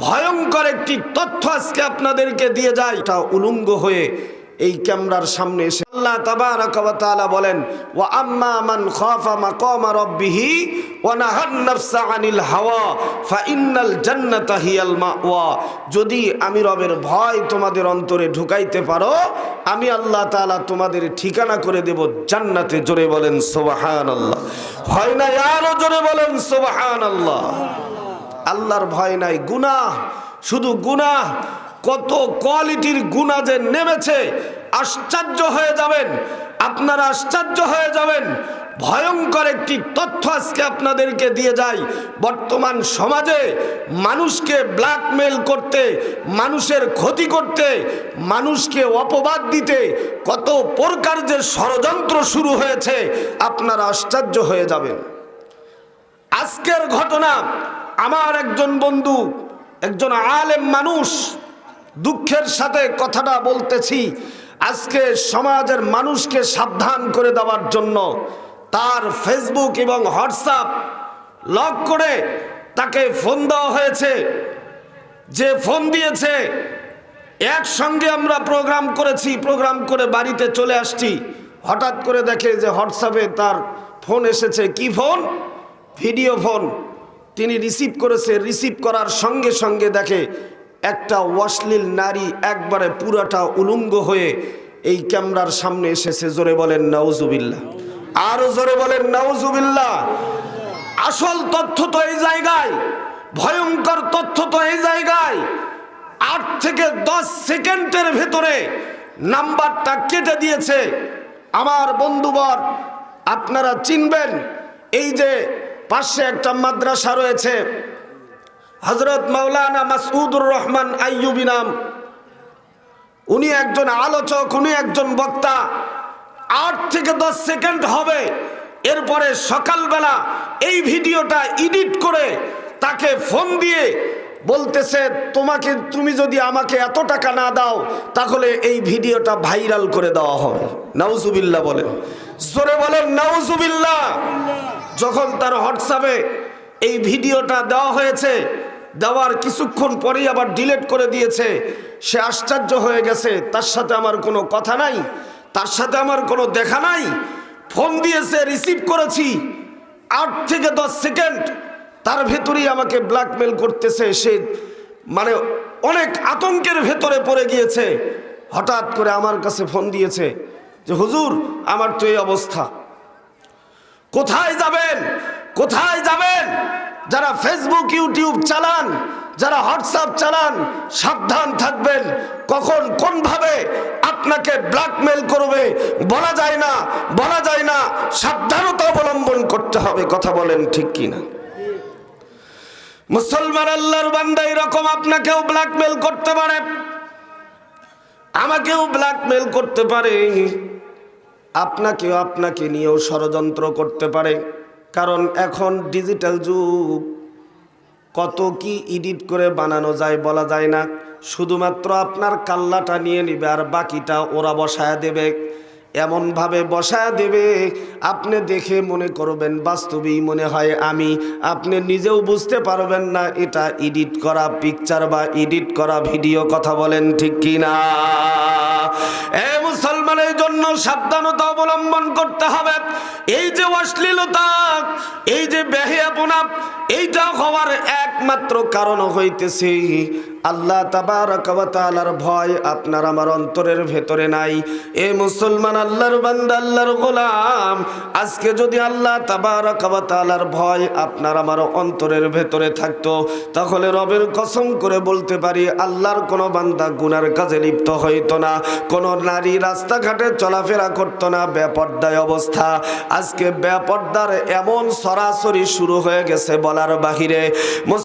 ভয়ঙ্কর একটি তথ্য আজকে আপনাদেরকে দিয়ে যায়। এটা উলঙ্গ হয়ে এই ক্যামেরার সামনে এসে আল্লাহ তাবারাক বলেন, ওয়া আম্মা মান খাফা মাকামা রাব্বিহি ওয়া নাহান নাফসা আনিল হাওয়া, ফা ইন্নাল জান্নাতা হিয়াল মাওয়া। যদি আমি রবের ভয় তোমাদের অন্তরে ঢুকাইতে পারো, আমি আল্লাহ তাআলা তোমাদের ঠিকানা করে দেব জান্নাতে। জোরে বলেন, সুবহানাল্লাহ। ভয় না, আরও জোরে বলেন, সুবহানাল্লাহ। আল্লাহর ভয় নাই, গুনাহ, শুধু গুনাহ, কত কোয়ালিটির গুণা যে নেমেছে, আশ্চর্য হয়ে যাবেন, আপনারা আশ্চর্য হয়ে যাবেন। ভয়ঙ্কর একটি তথ্য আজকে আপনাদেরকে দিয়ে যাই। বর্তমান সমাজে মানুষকে ব্ল্যাকমেল করতে, মানুষের ক্ষতি করতে, মানুষকে অপবাদ দিতে কত প্রকার যে ষড়যন্ত্র শুরু হয়েছে, আপনারা আশ্চর্য হয়ে যাবেন। আজকের ঘটনা আমার একজন বন্ধু, একজন আলেম মানুষ, দুঃখের সাথে কথাটা বলতেছি। আজকে সমাজের মানুষকে সাবধান করে দেওয়ার জন্য তার ফেসবুক এবং হোয়াটসঅ্যাপ লক করে তাকে ফোন দেওয়া হয়েছে। যে ফোন দিয়েছে, একসঙ্গে আমরা প্রোগ্রাম করেছি প্রোগ্রাম করে বাড়িতে চলে আসছি। হঠাৎ করে দেখে যে হোয়াটসঅ্যাপে তার ফোন এসেছে। কি ফোন ভিডিও ফোন তিনি রিসিভ করেছে রিসিভ করার সঙ্গে সঙ্গে দেখে একটা অশ্লীল নারী একবারে পুরাটা উলঙ্গ হয়ে এই ক্যামেরার সামনে এসেছে, জোরে বলেন, নাউজুবিল্লাহ। আরও জোরে বলেন, নাউজুবিল্লাহ। আসল তথ্য তো এই জায়গায়, ভয়ঙ্কর তথ্য তো এই জায়গায়। আট থেকে দশ সেকেন্ডের ভেতরে নাম্বারটা কেটে দিয়েছে। আমার বন্ধুবর, আপনারা চিনবেন, এই যে পাশে একটা মাদ্রাসা রয়েছে। হজরত মাওলানা মাসউদুর রহমান আইয়ুবি নাম। উনি একজন আলোচক, উনি একজন বক্তা। আট থেকে দশ সেকেন্ড হবে। এরপরে সকালবেলা এই ভিডিওটা এডিট করে তাকে ফোন দিয়ে বলতেছে, তোমাকে, তুমি যদি আমাকে এত টাকা না দাও, তাহলে এই ভিডিওটা ভাইরাল করে দেওয়া হবে। নাউজুবিল্লাহ বলেন। জোরে বলেন, নাউজুবিল্লাহ। যখন তার হোয়াটসঅ্যাপে এই ভিডিওটা দেওয়া হয়েছে, দেওয়ার কিছুক্ষণ পরেই আবার ডিলেট করে দিয়েছে, সে আশ্চর্য হয়ে গেছে, তার সাথে আমার কোনো কথা নাই, তার সাথে আমার কোনো দেখা নাই, ফোন দিয়েছে রিসিভ করেছি, আট থেকে দশ সেকেন্ড তার ভেতরেই আমাকে ব্ল্যাকমেল করতেছে, সে মানে অনেক আতঙ্কের ভেতরে পড়ে গিয়েছে, হঠাৎ করে আমার কাছে ফোন দিয়েছে যে, হুজুর, আমার তো এই অবস্থা। কোথায় যাবেন? কোথায় যাবেন? যারা ফেসবুক ইউটিউব চালান, যারা হোয়াটসঅ্যাপ চালান, সাবধান থাকবেন। কখন, কোনভাবে আপনাকে ব্ল্যাকমেল করবে, বলা যায় না, বলা যায় না। সাবধানতা অবলম্বন করতে হবে, কথা বলেন ঠিক কিনা? মুসলমান আল্লাহর বান্দা এরকম আপনাকেও ব্ল্যাকমেল করতে পারে। আমাকেও ব্ল্যাকমেল করতে পারে। আপনাকেও আপনাকে নিয়েও ষড়যন্ত্র করতে পারে। কারণ এখন ডিজিটাল যুগ। কত কি এডিট করে বানানো যায় বলা যায় না। শুধুমাত্র আপনার কাল্লাটা নিয়ে নিবে আর বাকিটা ওরা বসায় দেবে। এমনভাবে বসায় দেবে, আপনি দেখে মনে করবেন, বাস্তবেই মনে হয় আমি। আপনি নিজেও বুঝতে পারবেন না, এটা এডিট করা পিকচার বা এডিট করা ভিডিও কথা বলেন ঠিক কি না এ মুসলমানের জন্য সাবধানতা অবলম্বন করতে হবে। এই যে অশ্লীলতা, এই যে বেহিয়াপনা, এইটা হওয়ার একমাত্র কারণ হইতেছে, আল্লাহ তাবার ভয় আপনার আমার অন্তরের ভেতরে নাই। এ মুসলমান, আল্লাহর বান্দা, আল্লাহর গোলাম, আজকে যদি আল্লাহ তাবার ভয় আপনার আমার অন্তরের ভেতরে থাকতো, তাহলে রবের কসম করে বলতে পারি, আল্লাহর কোনো বান্দা গুনার কাজে লিপ্ত হইতো না। কোনো নারী রাস্তাঘাটে চলাফেরা করতো না, বেপর্দায় অবস্থা। আজকে বেপর্দার এমন সরাসরি শুরু হয়ে গেছে বলার বাহিরে।